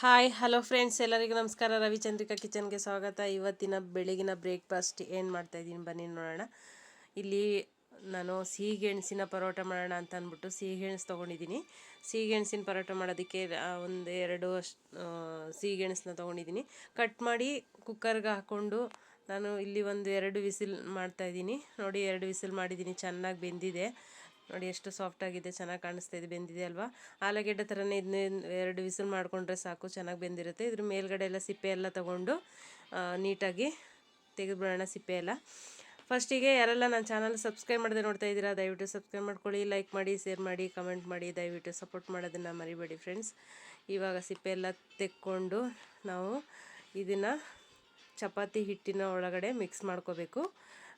Hi, hello friends, ಎಲ್ಲರಿಗೂ ನಮಸ್ಕಾರ. ರವಿಚಂದ್ರಿಕಾ ಕಿಚನ್ಗೆ ಸ್ವಾಗತ. ಇವತ್ತಿನ ಬೆಳಗಿನ ಬ್ರೇಕ್ಫಾಸ್ಟ್ ಏನು ಮಾಡ್ತಾಯಿದ್ದೀನಿ ಬನ್ನಿ ನೋಡೋಣ. ಇಲ್ಲಿ ನಾನು ಸಿಹಿ ಗೆಣಸಿನ ಪರೋಟ ಮಾಡೋಣ ಅಂತ ಅಂದ್ಬಿಟ್ಟು ಸಿಹಿ ಗೆಣಸು ತೊಗೊಂಡಿದ್ದೀನಿ. ಸಿಹಿಗೆಣಸಿನ ಪರೋಟ ಮಾಡೋದಕ್ಕೆ ಒಂದು ಎರಡು ಅಷ್ಟು ಸಿಹಿ ಗೆಣಸನ್ನ ತೊಗೊಂಡಿದ್ದೀನಿ. ಕಟ್ ಮಾಡಿ ಕುಕ್ಕರ್ಗೆ ಹಾಕ್ಕೊಂಡು ನಾನು ಇಲ್ಲಿ ಒಂದು ಎರಡು ವಿಸಿಲ್ ಮಾಡ್ತಾಯಿದ್ದೀನಿ ನೋಡಿ, ಎರಡು ವಿಸಿಲ್ ಮಾಡಿದ್ದೀನಿ. ಚೆನ್ನಾಗಿ ಬೆಂದಿದೆ. ನೋಡಿ ಎಷ್ಟು ಸಾಫ್ಟ್ ಆಗಿದೆ, ಚೆನ್ನಾಗಿ ಕಾಣಿಸ್ತಾ ಇದೆ, ಬೆಂದಿದೆ ಅಲ್ವಾ? ಆಲೂಗೆಡ್ಡೆ ಥರನೇ ಇದನ್ನ ಎರಡು ವಿಸಿಲ್ ಮಾಡಿಕೊಂಡ್ರೆ ಸಾಕು, ಚೆನ್ನಾಗಿ ಬೆಂದಿರುತ್ತೆ. ಇದ್ರ ಮೇಲ್ಗಡೆ ಎಲ್ಲ ಸಿಪ್ಪೆ ಎಲ್ಲ ತಗೊಂಡು ನೀಟಾಗಿ ತೆಗೆದುಬಿಡೋಣ ಸಿಪ್ಪೆ ಎಲ್ಲ. ಫಸ್ಟಿಗೆ ಯಾರೆಲ್ಲ ನನ್ನ ಚಾನಲ್ ಸಬ್ಸ್ಕ್ರೈಬ್ ಮಾಡದೆ ನೋಡ್ತಾ ಇದ್ದೀರಾ, ದಯವಿಟ್ಟು ಸಬ್ಸ್ಕ್ರೈಬ್ ಮಾಡ್ಕೊಳ್ಳಿ ಲೈಕ್ ಮಾಡಿ ಶೇರ್ ಮಾಡಿ ಕಮೆಂಟ್ ಮಾಡಿ, ದಯವಿಟ್ಟು ಸಪೋರ್ಟ್ ಮಾಡೋದನ್ನು ಮರಿಬೇಡಿ ಫ್ರೆಂಡ್ಸ್ ಇವಾಗ ಸಿಪ್ಪೆ ಎಲ್ಲ ತೆಕ್ಕೊಂಡು ನಾವು ಇದನ್ನು ಚಪಾತಿ ಹಿಟ್ಟಿನ ಒಳಗಡೆ ಮಿಕ್ಸ್ ಮಾಡ್ಕೋಬೇಕು.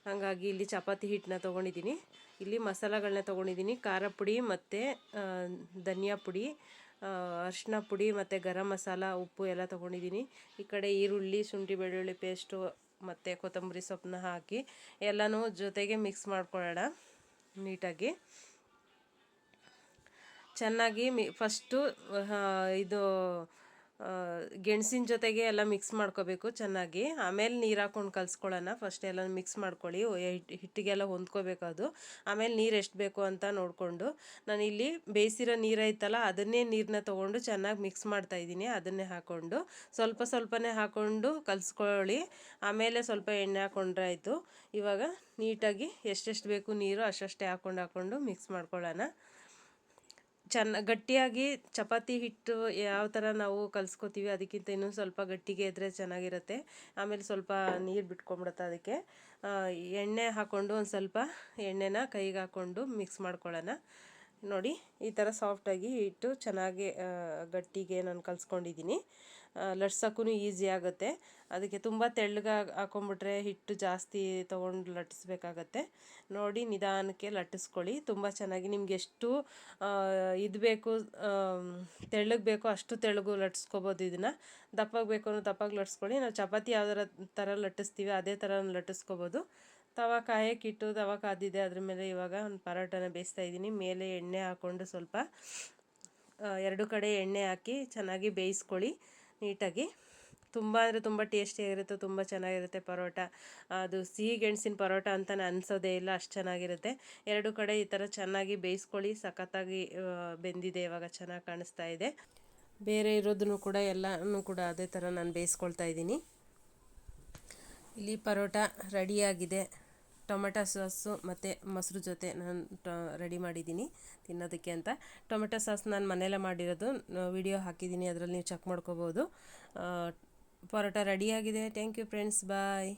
ಹಾಗಾಗಿ ಇಲ್ಲಿ ಚಪಾತಿ ಹಿಟ್ಟನ್ನ ತೊಗೊಂಡಿದ್ದೀನಿ. ಇಲ್ಲಿ ಮಸಾಲಗಳನ್ನ ತೊಗೊಂಡಿದ್ದೀನಿ. ಖಾರ ಪುಡಿ ಮತ್ತು ಧನಿಯಾ ಪುಡಿ ಅರಿಶಿನ ಪುಡಿ ಮತ್ತು ಗರಂ ಮಸಾಲ, ಉಪ್ಪು ಎಲ್ಲ ತೊಗೊಂಡಿದ್ದೀನಿ. ಈ ಕಡೆ ಈರುಳ್ಳಿ, ಶುಂಠಿ, ಬೆಳ್ಳುಳ್ಳಿ ಪೇಸ್ಟು ಮತ್ತು ಕೊತ್ತಂಬರಿ ಸೊಪ್ಪನ್ನ ಹಾಕಿ ಎಲ್ಲನೂ ಜೊತೆಗೆ ಮಿಕ್ಸ್ ಮಾಡ್ಕೊಳ್ಳೋಣ ನೀಟಾಗಿ. ಚೆನ್ನಾಗಿ ಮಿ ಫಸ್ಟು ಇದು ಗೆಣಸಿನ ಜೊತೆಗೆ ಎಲ್ಲ ಮಿಕ್ಸ್ ಮಾಡ್ಕೋಬೇಕು ಚೆನ್ನಾಗಿ. ಆಮೇಲೆ ನೀರು ಹಾಕೊಂಡು ಕಲಿಸ್ಕೊಳ್ಳೋಣ. ಫಸ್ಟ್ ಎಲ್ಲ ಮಿಕ್ಸ್ ಮಾಡ್ಕೊಳ್ಳಿ. ಹಿಟ್ಟಿಗೆಲ್ಲ ಹೊಂದ್ಕೋಬೇಕು ಅದು. ಆಮೇಲೆ ನೀರು ಎಷ್ಟು ಬೇಕು ಅಂತ ನೋಡಿಕೊಂಡು. ನಾನು ಇಲ್ಲಿ ಬೇಯಿಸಿರೋ ನೀರೈತಲ್ಲ ಅದನ್ನೇ ನೀರನ್ನ ತೊಗೊಂಡು ಚೆನ್ನಾಗಿ ಮಿಕ್ಸ್ ಮಾಡ್ತಾ ಇದ್ದೀನಿ. ಅದನ್ನೇ ಹಾಕ್ಕೊಂಡು ಸ್ವಲ್ಪ ಸ್ವಲ್ಪನೇ ಹಾಕ್ಕೊಂಡು ಕಲಿಸ್ಕೊಳ್ಳಿ. ಆಮೇಲೆ ಸ್ವಲ್ಪ ಎಣ್ಣೆ ಹಾಕ್ಕೊಂಡ್ರೆ ಆಯಿತು. ಇವಾಗ ನೀಟಾಗಿ ಎಷ್ಟೆಷ್ಟು ಬೇಕು ನೀರು ಅಷ್ಟಷ್ಟೇ ಹಾಕ್ಕೊಂಡು ಹಾಕ್ಕೊಂಡು ಮಿಕ್ಸ್ ಮಾಡ್ಕೊಳ್ಳೋಣ. ಚೆನ್ನ ಗಟ್ಟಿಯಾಗಿ ಚಪಾತಿ ಹಿಟ್ಟು ಯಾವ ಥರ ನಾವು ಕಲಿಸ್ಕೋತೀವಿ ಅದಕ್ಕಿಂತ ಇನ್ನೊಂದು ಸ್ವಲ್ಪ ಗಟ್ಟಿಗೆ ಇದ್ದರೆ ಚೆನ್ನಾಗಿರುತ್ತೆ. ಆಮೇಲೆ ಸ್ವಲ್ಪ ನೀರು ಬಿಟ್ಕೊಂಬಿಡುತ್ತೆ ಅದಕ್ಕೆ. ಎಣ್ಣೆ ಹಾಕ್ಕೊಂಡು ಒಂದು ಸ್ವಲ್ಪ ಎಣ್ಣೆನ ಕೈಗೆ ಹಾಕ್ಕೊಂಡು ಮಿಕ್ಸ್ ಮಾಡ್ಕೊಳ್ಳೋಣ. ನೋಡಿ, ಈ ಥರ ಸಾಫ್ಟಾಗಿ ಹಿಟ್ಟು ಚೆನ್ನಾಗಿ ಗಟ್ಟಿಗೆ ನಾನು ಕಲಿಸ್ಕೊಂಡಿದ್ದೀನಿ ಲಟ್ಸೋಕ್ಕೂ ಈಸಿ ಆಗುತ್ತೆ. ಅದಕ್ಕೆ ತುಂಬ ತೆಳ್ಳಗೆ ಹಾಕೊಂಬಿಟ್ರೆ ಹಿಟ್ಟು ಜಾಸ್ತಿ ತೊಗೊಂಡು ಲಟ್ಟಿಸ್ಬೇಕಾಗತ್ತೆ ನೋಡಿ ನಿಧಾನಕ್ಕೆ ಲಟ್ಟಿಸ್ಕೊಳ್ಳಿ ತುಂಬ ಚೆನ್ನಾಗಿ ನಿಮ್ಗೆ ಎಷ್ಟು ಇದು ಬೇಕು ತೆಳ್ಳಗೆ ಬೇಕೋ ಅಷ್ಟು ತೆಳ್ಳಗು ಲಟ್ಸ್ಕೊಬೋದು ಇದನ್ನು. ದಪ್ಪಗೆ ಬೇಕು ಅಂದ್ರೆ ದಪ್ಪಗೆ ಲಟ್ಸ್ಕೊಳ್ಳಿ. ನಾವು ಚಪಾತಿ ಯಾವ್ದಾರ ಥರ ಲಟ್ಟಿಸ್ತೀವಿ, ಅದೇ ಥರ ಲಟ್ಟಿಸ್ಕೊಬೋದು. ತವ ಕಾಯಕ್ಕಿಟ್ಟು ತವ ಕಾದಿದೆ ಅದ್ರ ಮೇಲೆ ಇವಾಗ ಒಂದು ಪರೋಟನ ಬೇಯಿಸ್ತಾ ಇದ್ದೀನಿ. ಮೇಲೆ ಎಣ್ಣೆ ಹಾಕ್ಕೊಂಡು ಸ್ವಲ್ಪ ಎರಡು ಕಡೆ ಎಣ್ಣೆ ಹಾಕಿ ಚೆನ್ನಾಗಿ ಬೇಯಿಸ್ಕೊಳ್ಳಿ. ನೀಟಾಗಿ. ತುಂಬ ಅಂದರೆ ತುಂಬ ಟೇಸ್ಟಿಯಾಗಿರುತ್ತೆ ತುಂಬ ಚೆನ್ನಾಗಿರುತ್ತೆ ಪರೋಟ. ಅದು ಸಿಹಿ ಗೆಣಸಿನ ಪರೋಟ ಅಂತಲೇ ಅನಿಸೋದೇ ಇಲ್ಲ, ಅಷ್ಟು ಚೆನ್ನಾಗಿರುತ್ತೆ. ಎರಡು ಕಡೆ ಈ ಥರ ಚೆನ್ನಾಗಿ ಬೇಯಿಸ್ಕೊಳ್ಳಿ, ಸಖತ್ತಾಗಿ ಬೆಂದಿದೆ ಇವಾಗ ಚೆನ್ನಾಗಿ ಕಾಣಿಸ್ತಾ ಇದೆ. ಬೇರೆ ಇರೋದನ್ನು ಕೂಡ, ಎಲ್ಲನೂ ಕೂಡ ಅದೇ ಥರ ನಾನು ಬೇಯಿಸ್ಕೊಳ್ತಾ ಇದ್ದೀನಿ. ಇಲ್ಲಿ ಪರೋಟ ರೆಡಿಯಾಗಿದೆ ಟೊಮೆಟೊ ಸಾಸು ಮತ್ತು ಮೊಸರು ಜೊತೆ ನಾನು ರೆಡಿ ಮಾಡಿದ್ದೀನಿ, ತಿನ್ನೋದಕ್ಕೆ ಅಂತ. ಟೊಮೆಟೊ ಸಾಸ್ ನಾನು ಮನೆಯಲ್ಲೇ ಮಾಡಿರೋದು ವಿಡಿಯೋ ಹಾಕಿದ್ದೀನಿ, ಅದರಲ್ಲಿ ನೀವು ಚೆಕ್ ಮಾಡ್ಕೋಬೋದು. ಪರೋಟ ರೆಡಿಯಾಗಿದೆ ಥ್ಯಾಂಕ್ ಯು ಫ್ರೆಂಡ್ಸ್, ಬಾಯ್.